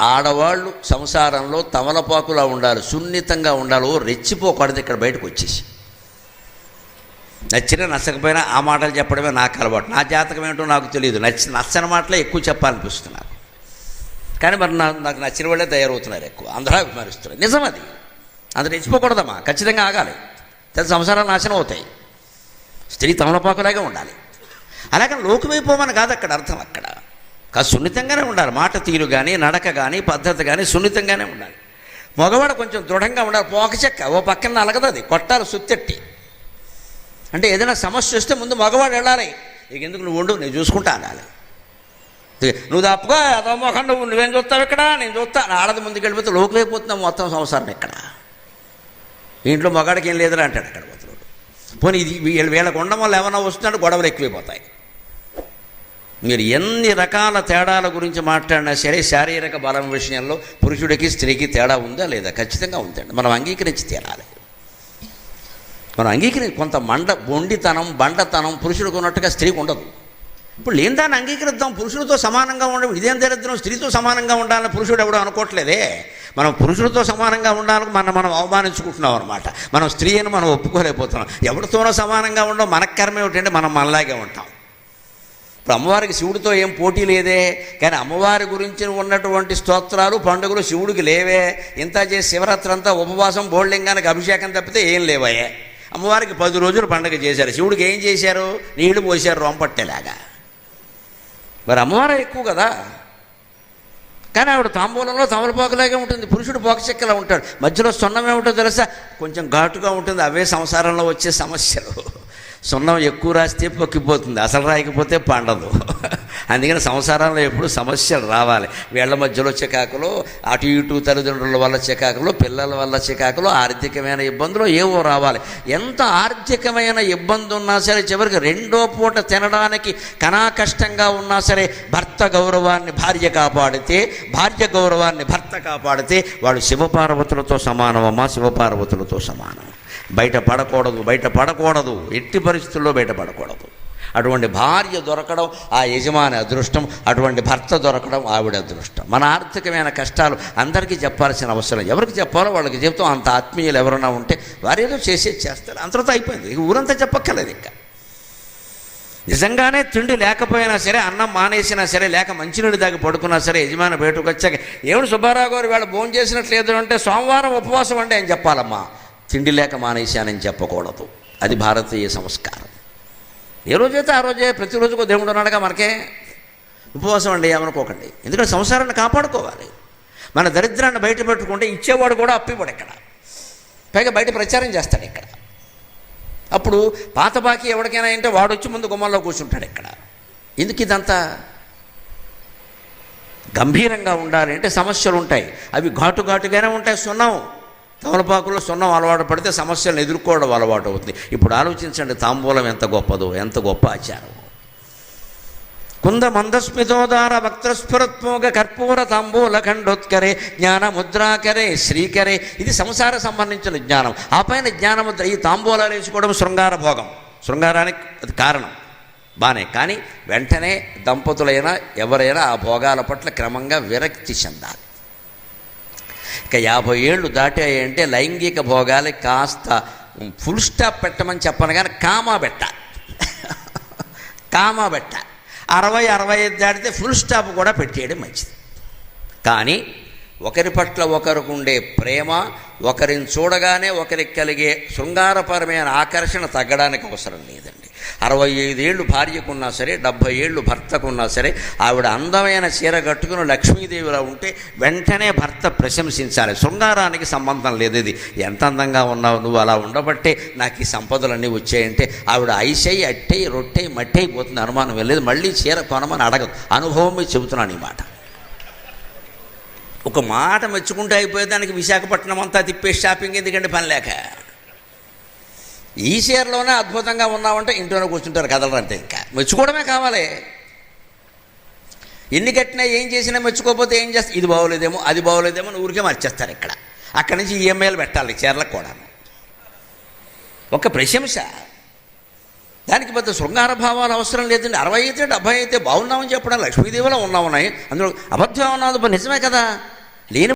ఆడవాళ్ళు సంసారంలో తమలపాకులా ఉండాలి సున్నితంగా ఉండాలి. రెచ్చిపోకూడదు ఇక్కడ బయటకు వచ్చేసి. నచ్చిన నచ్చకపోయినా ఆ మాటలు చెప్పడమే నాకు అలవాటు. నా జాతకం ఏంటో నాకు తెలియదు. నచ్చి నచ్చని మాటలే ఎక్కువ చెప్పాలనిపిస్తుంది నాకు. కానీ మరి నా నాకు నచ్చిన వాళ్ళే తయారవుతున్నారు ఎక్కువ. అందరూ అభిమానిస్తున్నారు. నిజం అది. అందరు రెచ్చిపోకూడదమ్మా. ఖచ్చితంగా ఆగాలి. తెలిసి సంసారాలు నాశనం అవుతాయి. స్త్రీ తమలపాకులాగే ఉండాలి. అలాగే లోకమైపోమని కాదు అక్కడ అర్థం అక్కడ. కాదు సున్నితంగానే ఉండాలి. మాట తీరు కానీ నడక కానీ పద్ధతి కానీ సున్నితంగానే ఉండాలి. మగవాడు కొంచెం దృఢంగా ఉండాలి. పోక చెక్క ఓ పక్కన నలగదు అది. కొట్టాలి సుత్తెట్టి. అంటే ఏదైనా సమస్య వస్తే ముందు మగవాడు వెళ్ళాలి. ఇక ఎందుకు నువ్వు ఉండు? నేను చూసుకుంటా అనాలి నువ్వు తప్పుగా అదో మొఖం నువ్వు నువ్వేం చూస్తావు ఇక్కడ? నేను చూస్తా. ఆడది ముందుకు వెళ్ళిపోతే లోకువైపోతున్నావు మొత్తం సంసారం ఇక్కడ. ఇంట్లో మగాడికి ఏం లేదురా అంటాడు అక్కడ పోతున్నాడు. పోనీ ఇది వీళ్ళ వీళ్ళకు ఉండడం వల్ల ఏమన్నా వస్తున్నాడు? గొడవలు ఎక్కువైపోతాయి. మీరు ఎన్ని రకాల తేడాల గురించి మాట్లాడినా సరే శారీరక బలం విషయంలో పురుషుడికి స్త్రీకి తేడా ఉందా లేదా? ఖచ్చితంగా ఉందండి. మనం అంగీకరించి తీరాలి. మనం అంగీకరించి కొంత మండ బొండితనం బండతనం పురుషుడికి ఉన్నట్టుగా స్త్రీకి ఉండదు. ఇప్పుడు లేని దాన్ని అంగీకరిద్దాం. పురుషుడితో సమానంగా ఉండడం ఇదేం దరిద్రం? స్త్రీతో సమానంగా ఉండాలని పురుషుడు ఎవడో అనుకోవట్లేదే మనం పురుషుడితో సమానంగా ఉండాలని మనం మనం అవమానించుకుంటున్నాం అనమాట మనం స్త్రీ అని మనం ఒప్పుకోలేకపోతున్నాం. ఎవరితోనో సమానంగా ఉండడం మన కర్మ ఏమిటంటే మనం మనలాగే ఉంటాం. ఇప్పుడు అమ్మవారికి శివుడితో ఏం పోటీ లేదే. కానీ అమ్మవారి గురించి ఉన్నటువంటి స్తోత్రాలు పండుగలు శివుడికి లేవే. ఇంత చేసి శివరాత్రి అంతా ఉపవాసం బోల్లింగానికి అభిషేకం తప్పితే ఏం లేవయే. అమ్మవారికి పది రోజులు పండుగ చేశారు. శివుడికి ఏం చేశారు? నీళ్ళు పోశారు రోంపట్టేలాగా. మరి అమ్మవారు ఎక్కువ కదా. కానీ ఆవిడ తాంబూలంలో తమలపాకులాగే ఉంటుంది. పురుషుడు పోకచెక్కలా ఉంటాడు. మధ్యలో సొన్నం ఏమిటో తెలుసా? కొంచెం ఘాటుగా ఉంటుంది. అవే సంసారంలో వచ్చే సమస్యలు. సున్నం ఎక్కువ రాస్తే పొక్కిపోతుంది. అసలు రాయకపోతే పండదు. అందుకని సంసారంలో ఎప్పుడు సమస్యలు రావాలి. వీళ్ళ మధ్యలో చికాకులు అటు ఇటు తల్లిదండ్రుల వల్ల చికాకులు పిల్లల వల్ల చికాకులు ఆర్థికమైన ఇబ్బందులు ఏవో రావాలి. ఎంత ఆర్థికమైన ఇబ్బంది ఉన్నా సరే చివరికి రెండో పూట తినడానికి కనా కష్టంగా ఉన్నా సరే భర్త గౌరవాన్ని భార్య కాపాడితే భార్య గౌరవాన్ని భర్త కాపాడితే వాడు శివపార్వతులతో సమానమమ్మా శివపార్వతులతో సమానం. బయట పడకూడదు బయట పడకూడదు. ఎట్టి పరిస్థితుల్లో బయట పడకూడదు. అటువంటి భార్య దొరకడం ఆ యజమాని అదృష్టం అటువంటి భర్త దొరకడం ఆవిడ అదృష్టం. మన ఆర్థికమైన కష్టాలు అందరికీ చెప్పాల్సిన అవసరం. ఎవరికి చెప్పాలో వాళ్ళకి చెప్తాం అంత ఆత్మీయులు ఎవరైనా ఉంటే వారేదో చేసేది చేస్తారు. అంతటితో అయిపోయింది. ఇక ఊరంతా చెప్పక్కర్లేదు ఇంకా. నిజంగానే తిండి లేకపోయినా సరే అన్నం మానేసినా సరే లేక మంచినీళ్ళు దాకా పడుకున్నా సరే యజమాని బయటకు వచ్చాక ఏమిటి సుబ్బారావు గారు వేళ భోజనం చేసినట్లేదు అంటే సోమవారం ఉపవాసం అంటే అని చెప్పాలమ్మా. తిండి లేక మానేశానని చెప్పకూడదు. అది భారతీయ సంస్కారం. ఏ రోజైతే ఆ రోజే ప్రతిరోజుకో దేవుడు ఉన్నాడుగా మనకే? ఉపవాసం అండి ఏమనుకోకండి. ఎందుకంటే సంసారాన్ని కాపాడుకోవాలి. మన దరిద్రాన్ని బయట పెట్టుకుంటే ఇచ్చేవాడు కూడా అప్పివాడు ఇక్కడ. పైగా బయట ప్రచారం చేస్తాడు ఇక్కడ. అప్పుడు పాత బాకీ ఎవరికైనా అంటే వాడు వచ్చి ముందు గుమ్మంలో కూర్చుంటాడు ఇక్కడ. ఎందుకు ఇదంతా? గంభీరంగా ఉండాలి అంటే సమస్యలు ఉంటాయి అవి ఘాటు ఘాటుగానే ఉంటాయి సున్నాం. తమలపాకులో సున్నం అలవాటు పడితే సమస్యలను ఎదుర్కోవడం అలవాటు అవుతుంది. ఇప్పుడు ఆలోచించండి తాంబూలం ఎంత గొప్పదో ఎంత గొప్ప ఆచారం. కుంద మందస్మితోదార వక్త్రస్ఫురత్మోగ కర్పూర తాంబూల ఖండోత్కరే జ్ఞాన ముద్రాకరే శ్రీకరే. ఇది సంసార సంబంధించిన జ్ఞానం. ఆ పైన జ్ఞానముద్ర ఈ తాంబూలాలు వేసుకోవడం శృంగార భోగం. శృంగారానికి అది కారణం. బానే. కానీ వెంటనే దంపతులైనా ఎవరైనా ఆ భోగాల పట్ల క్రమంగా విరక్తి చెందాలి. ఇక యాభై ఏళ్ళు దాటాయంటే లైంగిక భోగాలు కాస్త ఫుల్ స్టాప్ పెట్టమని చెప్పను కానీ కామా పెట్ట కామా పెట్ట అరవై అరవై ఐదు దాటితే ఫుల్ స్టాప్ కూడా పెట్టేయడం మంచిది. కానీ ఒకరి పట్ల ఒకరికి ఉండే ప్రేమ ఒకరిని చూడగానే ఒకరికి కలిగే శృంగారపరమైన ఆకర్షణ తగ్గడానికి అవసరం లేదండి. అరవై ఐదేళ్ళు భార్యకున్నా సరే డెబ్భై ఏళ్ళు భర్తకున్నా సరే ఆవిడ అందమైన చీర కట్టుకుని లక్ష్మీదేవిలా ఉంటే వెంటనే భర్త ప్రశంసించాలి. శృంగారానికి సంబంధం లేదు ఇది. ఎంత అందంగా ఉన్నావు నువ్వు అలా ఉండబట్టే నాకు ఈ సంపదలన్నీ వచ్చాయంటే ఆవిడ ఐసై అట్టై రొట్టై మట్టై పోతుంది అనుమానం వెళ్ళేది మళ్ళీ చీర కొనమని అడగదు. అనుభవం మీద చెబుతున్నాను ఈ మాట. ఒక మాట మెచ్చుకుంటే అయిపోయేదానికి విశాఖపట్నం అంతా తిప్పే షాపింగ్ ఎందుకంటే పని లేక? ఈ చీరలోనే అద్భుతంగా ఉన్నామంటే ఇంట్లోనే కూర్చుంటారు కదలరంటే ఇంకా. మెచ్చుకోవడమే కావాలి. ఎన్ని కట్టినా ఏం చేసినా మెచ్చుకోకపోతే ఏం చేస్తా? ఇది బాగోలేదేమో అది బాగోలేదేమో అని ఊరికే మర్చేస్తారు ఇక్కడ. అక్కడి నుంచి ఈఎంఐలు పెట్టాలి చీరలకు కూడా ఒక ప్రశంస. దానికి పెద్ద శృంగార భావాలు అవసరం లేదండి. అరవై అయితే డెబ్బై అయితే బాగున్నామని చెప్పడం లక్ష్మీదేవిలో ఉన్నామున్నాయి. అందులో అబద్ధం ఉన్నది? నిజమే కదా. లేని